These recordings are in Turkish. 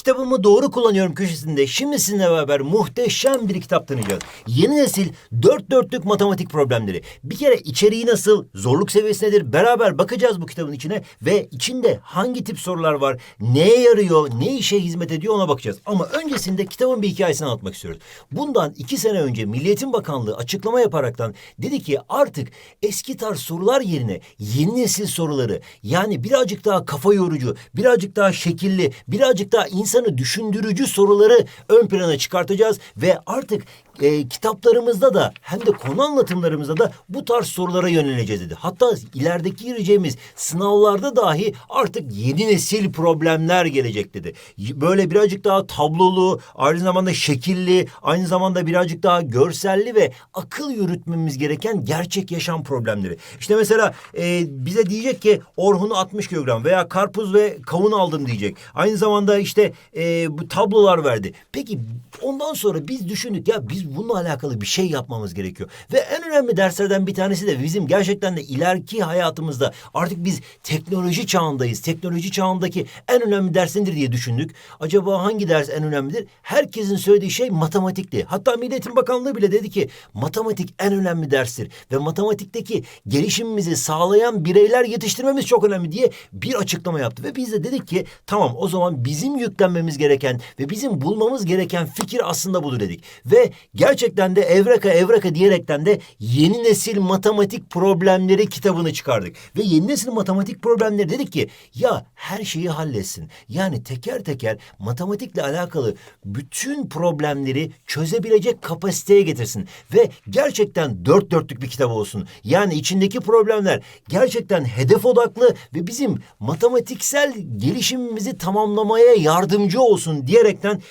Kitabımı doğru kullanıyorum köşesinde şimdi sizinle beraber muhteşem bir kitap tanıyacağız. Yeni nesil dört dörtlük matematik problemleri. Bir kere içeriği nasıl, zorluk seviyesi nedir beraber bakacağız bu kitabın içine ve içinde hangi tip sorular var, neye yarıyor, ne işe hizmet ediyor ona bakacağız. Ama öncesinde kitabın bir hikayesini anlatmak istiyoruz. Bundan iki sene önce Milliyetin Bakanlığı açıklama yaparaktan dedi ki artık eski tarz sorular yerine yeni nesil soruları yani birazcık daha kafa yorucu, birazcık daha şekilli, birazcık daha insanı düşündürücü soruları ön plana çıkartacağız ve artık e, kitaplarımızda da hem de konu anlatımlarımızda da bu tarz sorulara yöneleceğiz dedi. Hatta ilerideki gireceğimiz sınavlarda dahi artık yeni nesil problemler gelecek dedi. Böyle birazcık daha tablolu, aynı zamanda şekilli, aynı zamanda birazcık daha görselli ve akıl yürütmemiz gereken gerçek yaşam problemleri. İşte mesela e, bize diyecek ki Orhun'u 60 kilogram veya karpuz ve kavun aldım diyecek. Aynı zamanda işte e, bu tablolar verdi. Peki ondan sonra biz düşündük ya biz bununla alakalı bir şey yapmamız gerekiyor. Ve en önemli derslerden bir tanesi de bizim gerçekten de ileriki hayatımızda artık biz teknoloji çağındayız. Teknoloji çağındaki en önemli ders nedir diye düşündük. Acaba hangi ders en önemlidir? Herkesin söylediği şey matematikti. Hatta Milliyetin Bakanlığı bile dedi ki matematik en önemli derstir. Ve matematikteki gelişimimizi sağlayan bireyler yetiştirmemiz çok önemli diye bir açıklama yaptı. Ve biz de dedik ki tamam o zaman bizim yüklenmemiz gereken ve bizim bulmamız gereken fikir aslında budur dedik. Ve gerçekten de evreka evreka diyerekten de yeni nesil matematik problemleri kitabını çıkardık. Ve yeni nesil matematik problemleri dedik ki ya her şeyi halletsin. Yani teker teker matematikle alakalı bütün problemleri çözebilecek kapasiteye getirsin. Ve gerçekten dört dörtlük bir kitap olsun. Yani içindeki problemler gerçekten hedef odaklı ve bizim matematiksel gelişimimizi tamamlamaya yardımcı olsun diyerekten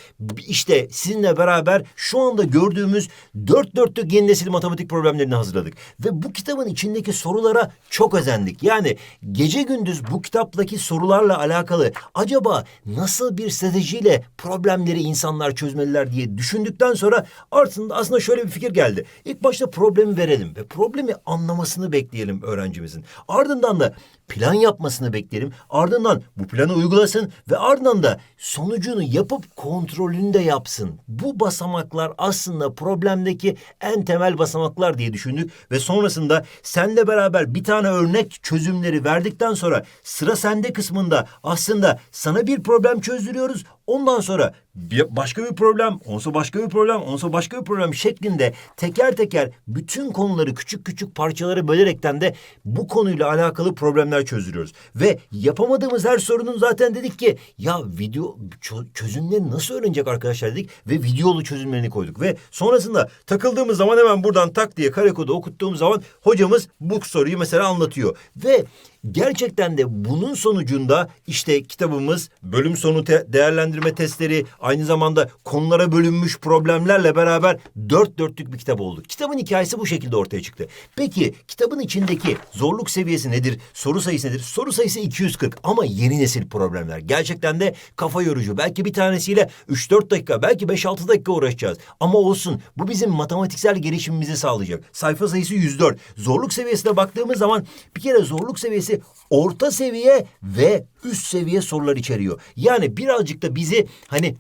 işte sizinle beraber şu anda gördüğümüz dört dörtlük yeni nesil matematik problemlerini hazırladık. Ve bu kitabın içindeki sorulara çok özendik. Yani gece gündüz bu kitaptaki sorularla alakalı acaba nasıl bir stratejiyle problemleri insanlar çözmeliler diye düşündükten sonra aslında aslında şöyle bir fikir geldi. İlk başta problemi verelim ve problemi anlamasını bekleyelim öğrencimizin. Ardından da plan yapmasını bekleyelim. Ardından bu planı uygulasın ve ardından da sonucunu yapıp kontrolünü de yapsın. Bu basamaklar aslında problemdeki en temel basamaklar diye düşündük ve sonrasında senle beraber bir tane örnek çözümleri verdikten sonra sıra sende kısmında aslında sana bir problem çözdürüyoruz. Ondan sonra bir başka bir problem, onsa başka bir problem, onsa başka bir problem şeklinde teker teker bütün konuları küçük küçük parçalara bölerekten de bu konuyla alakalı problemler çözdürüyoruz. Ve yapamadığımız her sorunun zaten dedik ki ya video çö- çözümlerini nasıl öğrenecek arkadaşlar dedik ve videolu çözümlerini koyduk. Ve sonrasında takıldığımız zaman hemen buradan tak diye kare kodu okuttuğumuz zaman hocamız bu soruyu mesela anlatıyor. Ve Gerçekten de bunun sonucunda işte kitabımız bölüm sonu te- değerlendirme testleri aynı zamanda konulara bölünmüş problemlerle beraber dört dörtlük bir kitap oldu. Kitabın hikayesi bu şekilde ortaya çıktı. Peki kitabın içindeki zorluk seviyesi nedir? Soru sayısı nedir? Soru sayısı 240 ama yeni nesil problemler. Gerçekten de kafa yorucu. Belki bir tanesiyle 3-4 dakika belki 5-6 dakika uğraşacağız. Ama olsun bu bizim matematiksel gelişimimizi sağlayacak. Sayfa sayısı 104. Zorluk seviyesine baktığımız zaman bir kere zorluk seviyesi orta seviye ve üst seviye sorular içeriyor. Yani birazcık da bizi hani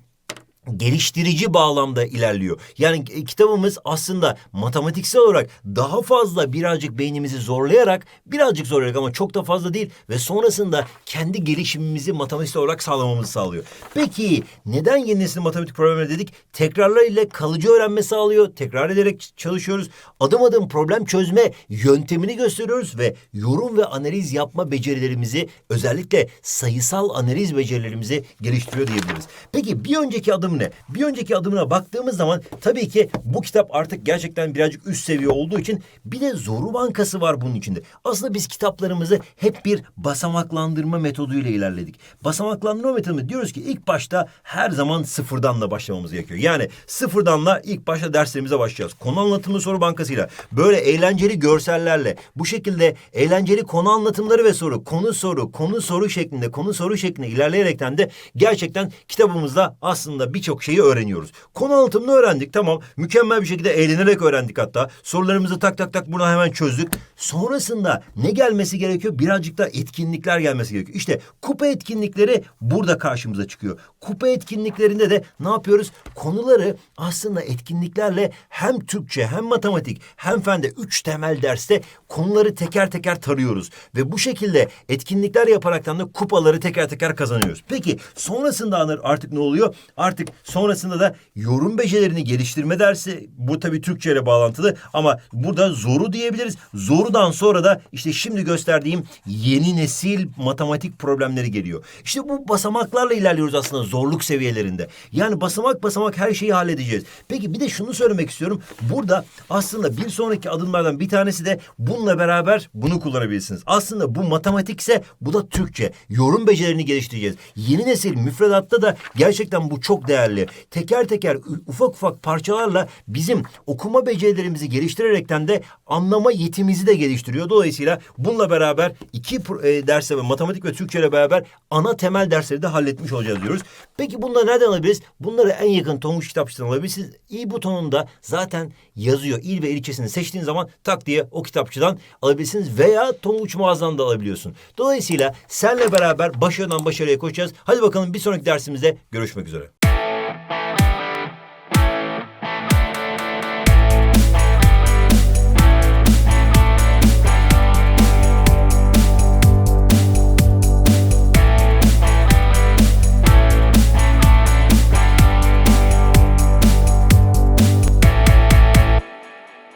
geliştirici bağlamda ilerliyor. Yani e, kitabımız aslında matematiksel olarak daha fazla birazcık beynimizi zorlayarak, birazcık zorlayarak ama çok da fazla değil ve sonrasında kendi gelişimimizi matematiksel olarak sağlamamızı sağlıyor. Peki neden yeni nesil matematik problemleri dedik? Tekrarlar ile kalıcı öğrenme sağlıyor. Tekrar ederek çalışıyoruz. Adım adım problem çözme yöntemini gösteriyoruz ve yorum ve analiz yapma becerilerimizi özellikle sayısal analiz becerilerimizi geliştiriyor diyebiliriz. Peki bir önceki adım ne? Bir önceki adımına baktığımız zaman tabii ki bu kitap artık gerçekten birazcık üst seviye olduğu için bir de zoru bankası var bunun içinde. Aslında biz kitaplarımızı hep bir basamaklandırma metoduyla ilerledik. Basamaklandırma metodu diyoruz ki ilk başta her zaman sıfırdanla başlamamız gerekiyor. Yani sıfırdanla ilk başta derslerimize başlayacağız. Konu anlatımı soru bankasıyla böyle eğlenceli görsellerle bu şekilde eğlenceli konu anlatımları ve soru, konu soru, konu soru şeklinde, konu soru şeklinde ilerleyerekten de gerçekten kitabımızda aslında bir birçok şeyi öğreniyoruz. Konu anlatımını öğrendik tamam. Mükemmel bir şekilde eğlenerek öğrendik hatta. Sorularımızı tak tak tak buna hemen çözdük. Sonrasında ne gelmesi gerekiyor? Birazcık da etkinlikler gelmesi gerekiyor. İşte kupa etkinlikleri burada karşımıza çıkıyor. Kupa etkinliklerinde de ne yapıyoruz? Konuları aslında etkinliklerle hem Türkçe hem matematik hem fende üç temel derste konuları teker teker tarıyoruz. Ve bu şekilde etkinlikler yaparaktan da kupaları teker teker kazanıyoruz. Peki sonrasında artık ne oluyor? Artık sonrasında da yorum becerilerini geliştirme dersi. Bu tabii Türkçe ile bağlantılı ama burada zoru diyebiliriz. Zorudan sonra da işte şimdi gösterdiğim yeni nesil matematik problemleri geliyor. İşte bu basamaklarla ilerliyoruz aslında zorluk seviyelerinde. Yani basamak basamak her şeyi halledeceğiz. Peki bir de şunu söylemek istiyorum. Burada aslında bir sonraki adımlardan bir tanesi de bununla beraber bunu kullanabilirsiniz. Aslında bu matematikse bu da Türkçe. Yorum becerilerini geliştireceğiz. Yeni nesil müfredatta da gerçekten bu çok değerli. Teker teker ü- ufak ufak parçalarla bizim okuma becerilerimizi geliştirerekten de anlama yetimizi de geliştiriyor. Dolayısıyla bununla beraber iki e, derse matematik ve Türkçe ile beraber ana temel dersleri de halletmiş olacağız diyoruz. Peki bunları nereden alabiliriz? Bunları en yakın Tonguç kitapçıdan alabilirsiniz. İ butonunda zaten yazıyor. İl ve ilçesini seçtiğin zaman tak diye o kitapçıdan alabilirsiniz veya Tonguç mağazandan da alabiliyorsun. Dolayısıyla senle beraber başarıdan başarıya koşacağız. Hadi bakalım bir sonraki dersimizde görüşmek üzere.